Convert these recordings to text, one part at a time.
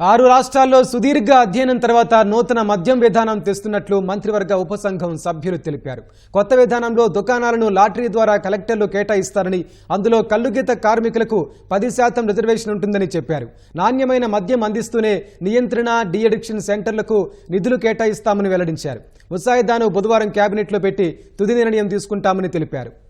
ఆరు రాష్ట్రాల్లో సుదీర్ఘ అధ్యయనం తర్వాత నూతన మద్యం విధానం తెస్తున్నట్లు మంత్రివర్గ ఉపసంఘం సభ్యులు తెలిపారు. కొత్త విధానంలో దుకాణాలను లాటరీ ద్వారా కలెక్టర్లు కేటాయిస్తారని అందులో కల్లుగీత కార్మికులకు పది శాతం రిజర్వేషన్ ఉంటుందని చెప్పారు. నాణ్యమైన మద్యం అందిస్తూనే నియంత్రణ డిఅడిక్షన్ సెంటర్లకు నిధులు కేటాయిస్తామని వెల్లడించారు. ముసాయిదాను బుధవారం కేబినెట్లో పెట్టి తుది నిర్ణయం తీసుకుంటామని తెలిపారు.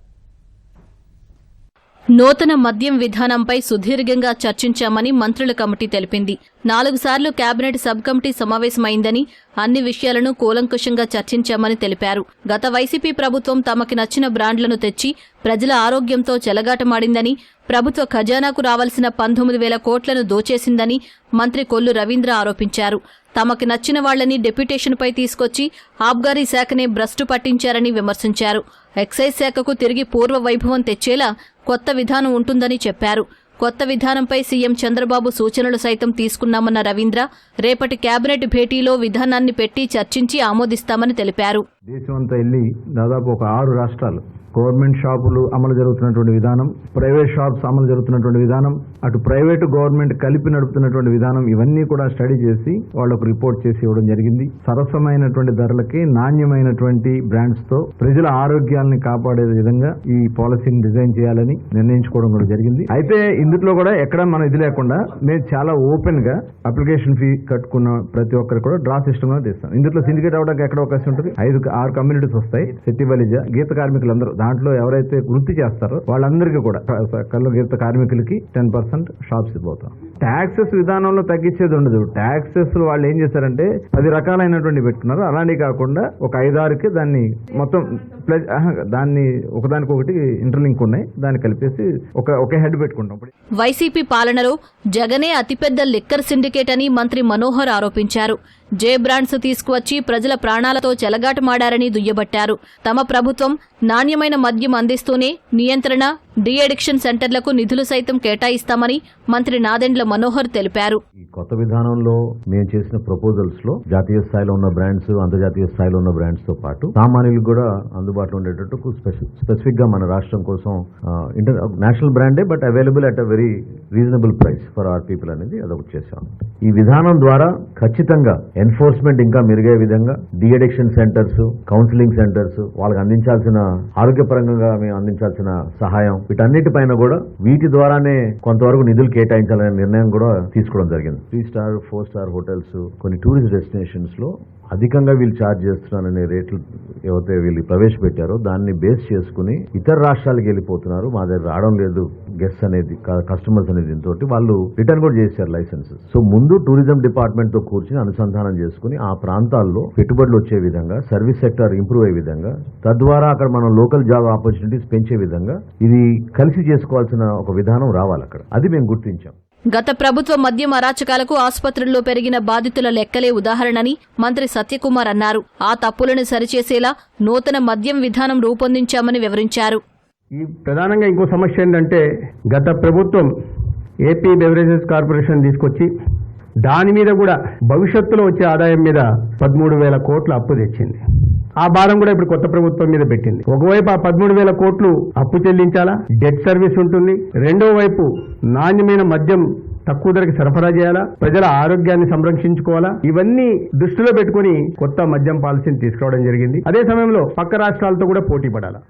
నూతన మద్యం విధానంపై సుదీర్ఘంగా చర్చించామని మంత్రుల కమిటీ తెలిపింది. నాలుగు సార్లు కేబినెట్ సబ్ కమిటీ సమావేశమైందని అన్ని విషయాలను కూలంకుషంగా చర్చించామని తెలిపారు. గత వైసీపీ ప్రభుత్వం తమకి నచ్చిన బ్రాండ్లను తెచ్చి ప్రజల ఆరోగ్యంతో చెలగాటమాడిందని ప్రభుత్వ ఖజానాకు రావాల్సిన పంతొమ్మిది వేల కోట్లను దోచేసిందని మంత్రి కొల్లు రవీంద్ర ఆరోపించారు. తమకి నచ్చిన వాళ్ళని డెప్యుటేషన్పై తీసుకొచ్చి ఆబ్గారీ శాఖనే భ్రష్టు పట్టించారని విమర్శించారు. ఎక్సైజ్ శాఖకు తిరిగి పూర్వ వైభవం తెచ్చేలా కొత్త విధానం ఉంటుందని చెప్పారు. కొత్త విధానంపై సీఎం చంద్రబాబు సూచనలు సైతం తీసుకున్నామన్న రవీంద్ర రేపటి కేబినెట్ భేటీలో విధానాన్ని పెట్టి చర్చించి ఆమోదిస్తామని తెలిపారు. దేశమంతా వెళ్ళి దాదాపు ఒక ఆరు రాష్ట్రాలు గవర్నమెంట్ షాపులు అమలు జరుగుతున్నటువంటి విధానం ప్రైవేట్ షాప్స్ అమలు జరుగుతున్నటువంటి విధానం అటు ప్రైవేటు గవర్నమెంట్ కలిపి నడుపుతున్నటువంటి విధానం ఇవన్నీ కూడా స్టడీ చేసి వాళ్ళకు రిపోర్ట్ చేసి ఇవ్వడం జరిగింది. సరసమైనటువంటి ధరలకి నాణ్యమైనటువంటి బ్రాండ్స్తో ప్రజల ఆరోగ్యాలను కాపాడే విధంగా ఈ పాలసీని డిజైన్ చేయాలని నిర్ణయించుకోవడం కూడా జరిగింది. అయితే ఇందులో కూడా ఎక్కడ మనం ఇది లేకుండా మేము చాలా ఓపెన్గా అప్లికేషన్ ఫీ కట్టుకున్న ప్రతి ఒక్కరు కూడా డ్రా సిస్టమ్లో తీస్తాం. ఇందులో సిండికేట్ అవడానికి ఎక్కడ అవకాశం ఉంటుంది? ఐదు ఆరు కమ్యూనిటీస్ వస్తాయి. సెట్టిబలిజ గీత కార్మికులందరూ దాంట్లో ఎవరైతే వృత్తి చేస్తారో వాళ్ళందరికీ కూడా కళ్ళు గీత కార్మికులకి టెన్ పర్సెంట్ షాప్స్ పోతాం ట్యాక్సెస్ విధానంలో తగ్గించేది ఉండదు. ట్యాక్సెస్ వాళ్ళు ఏం చేశారంటే పది రకాలైనటువంటి పెట్టుకున్నారు. అలానే కాకుండా ఒక ఐదారుకి దాన్ని మొత్తం ప్లస్ దాన్ని ఒకదానికొకటి ఇంటర్లింక్ ఉన్నాయి. దాన్ని కలిపేసి ఒక ఒకే హెడ్ పెట్టుకుంటాం. వైసీపీ పాలనలో జగనే అతిపెద్ద లిక్కర్ సిండికేట్ అని మంత్రి మనోహర్ ఆరోపించారు. జే బ్రాండ్స్ తీసుకువచ్చి ప్రజల ప్రాణాలతో చెలగాటమాడారని దుయ్యబట్టారు. తమ ప్రభుత్వం నాణ్యమైన మద్యం అందిస్తూనే నియంత్రణ డీఅడిక్షన్ సెంటర్లకు నిధులు సైతం కేటాయిస్తామని మంత్రి నాదెండ్ల మనోహర్ తెలిపారు. ఈ కొత్త విధానంలో మేము చేసిన ప్రపోజల్స్లో జాతీయ స్థాయిలో ఉన్న బ్రాండ్స్ అంతర్జాతీయ స్థాయిలో ఉన్న బ్రాండ్స్తో పాటు సామాన్యులకు కూడా అందుబాటులో ఉండేటట్టు స్పెసిఫిక్గా మన రాష్ట్రం కోసం international బ్రాండే but available at a very reasonable price for our people అనేది అదొకటి చేశాం. ఈ విధానం ద్వారా ఖచ్చితంగా ఎన్ఫోర్స్మెంట్ ఇంకా మెరుగే విధంగా డిఅడిక్షన్ సెంటర్స్ కౌన్సిలింగ్ సెంటర్స్ వాళ్ళకి అందించాల్సిన ఆరోగ్యపరంగా మేము అందించాల్సిన సహాయం వీటన్నిటిపైన కూడా వీటి ద్వారానే కొంతవరకు నిధులు కేటాయించాలనే నిర్ణయం కూడా తీసుకోవడం జరిగింది. Three star four star hotels కొన్ని టూరిస్ట్ డెస్టినేషన్స్లో అధికంగా వీళ్ళు ఛార్జ్ చేస్తున్నారనే రేట్లు ఏవైతే వీళ్ళు ప్రవేశపెట్టారో దాన్ని బేస్ చేసుకుని ఇతర రాష్ట్రాలకు వెళ్ళిపోతున్నారు. మా దగ్గర రావడం లేదు. గెస్ట్ అనేది కస్టమర్స్ అనేది దీంతో వాళ్ళు రిటర్న్ కూడా చేశారు లైసెన్స్ సో ముందు టూరిజం డిపార్ట్మెంట్తో కూర్చుని అనుసంధానం చేసుకుని ఆ ప్రాంతాల్లో పెట్టుబడులు వచ్చే విధంగా సర్వీస్ సెక్టర్ ఇంప్రూవ్ అయ్యే విధంగా తద్వారా అక్కడ మనం లోకల్ జాబ్ ఆపర్చునిటీస్ పెంచే విధంగా ఇది కలిసి చేసుకోవాల్సిన ఒక విధానం రావాలి అక్కడ. అది మేము గుర్తించాం. గత ప్రభుత్వ మద్యం అరాచకాలకు ఆసుపత్రుల్లో పెరిగిన బాధితుల లెక్కలే ఉదాహరణని మంత్రి సత్యకుమార్ అన్నారు. ఆ తప్పులను సరిచేసేలా నూతన మద్యం విధానం రూపొందించామని వివరించారు. ఈ ప్రధానంగా ఇంకో సమస్య ఏంటంటే గత ప్రభుత్వం ఏపీ బెవరేజెస్ కార్పొరేషన్ తీసుకొచ్చి దాని మీద కూడా భవిష్యత్తులో వచ్చే ఆదాయం మీద పదమూడు వేల కోట్ల అప్పు తెచ్చింది. ఆ భారం కూడా ఇప్పుడు కొత్త ప్రభుత్వం మీద పెట్టింది. ఒకవైపు ఆ పదమూడు వేల కోట్లు అప్పు చెల్లించాలా? డెట్ సర్వీస్ ఉంటుంది. రెండో వైపు నాణ్యమైన మద్యం తక్కువ ధరకి సరఫరా చేయాలా? ప్రజల ఆరోగ్యాన్ని సంరక్షించుకోవాలా? ఇవన్నీ దృష్టిలో పెట్టుకుని కొత్త మద్యం పాలసీని తీసుకురావడం జరిగింది. అదే సమయంలో పక్క రాష్ట్రాలతో కూడా పోటీ పడాలా?